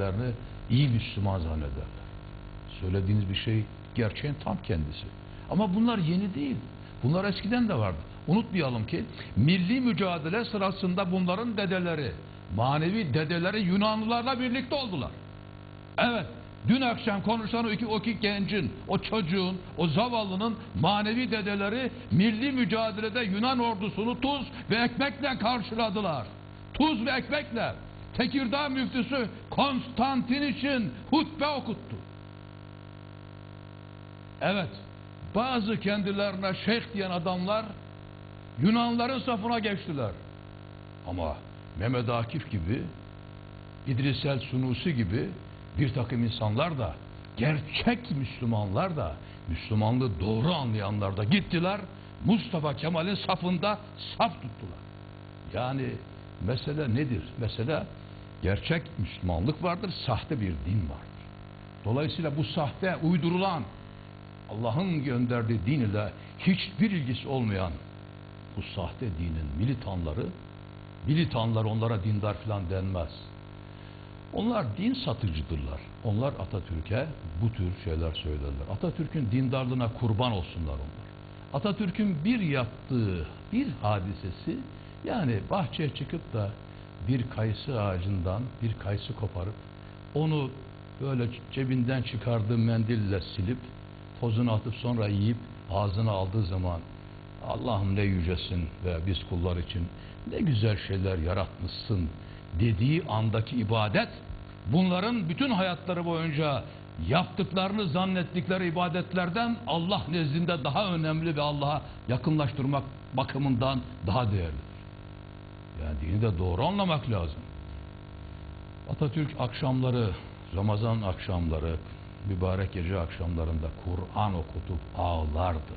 kendilerini iyi Müslüman zannederler. Söylediğiniz bir şey gerçeğin tam kendisi. Ama bunlar yeni değil. Bunlar eskiden de vardı. Unutmayalım ki milli mücadele sırasında bunların dedeleri, manevi dedeleri Yunanlılarla birlikte oldular. Evet, dün akşam konuşan o iki, o iki gencin, o çocuğun, o zavallının manevi dedeleri milli mücadelede Yunan ordusunu tuz ve ekmekle karşıladılar. Tuz ve ekmekle. Tekirdağ müftüsü Konstantin için hutbe okuttu. Evet, bazı kendilerine şeyh diyen adamlar Yunanların safına geçtiler. Ama Mehmet Akif gibi, İdris el Sunusi gibi bir takım insanlar da, gerçek Müslümanlar da, Müslümanlığı doğru anlayanlar da gittiler, Mustafa Kemal'in safında saf tuttular. Yani mesele nedir? Mesele gerçek Müslümanlık vardır, sahte bir din vardır. Dolayısıyla bu sahte, uydurulan, Allah'ın gönderdiği din ile hiçbir ilgisi olmayan bu sahte dinin militanları, militanlar onlara dindar filan denmez. Onlar din satıcıdırlar. Onlar Atatürk'e bu tür şeyler söylerler. Atatürk'ün dindarlığına kurban olsunlar onlar. Atatürk'ün bir yaptığı bir hadisesi yani bahçeye çıkıp da bir kayısı ağacından bir kayısı koparıp onu böyle cebinden çıkardığı mendille silip tozunu atıp sonra yiyip ağzına aldığı zaman Allah'ım ne yücesin ve biz kullar için ne güzel şeyler yaratmışsın dediği andaki ibadet bunların bütün hayatları boyunca yaptıklarını zannettikleri ibadetlerden Allah nezdinde daha önemli ve Allah'a yakınlaştırmak bakımından daha değerlidir. Yani dini de doğru anlamak lazım. Atatürk akşamları, Ramazan akşamları, mübarek gece akşamlarında Kur'an okutup ağlardı.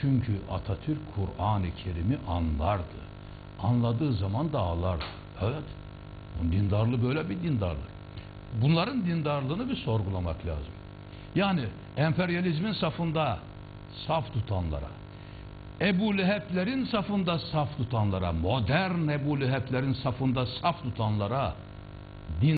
Çünkü Atatürk Kur'an-ı Kerim'i anlardı. Anladığı zaman da ağlardı. Evet. Onun dindarlığı böyle bir dindarlık. Bunların dindarlığını bir sorgulamak lazım. Yani emperyalizmin safında saf tutanlara, Ebu Leheb'lerin safında saf tutanlara, modern Ebu Leheb'lerin safında saf tutanlara din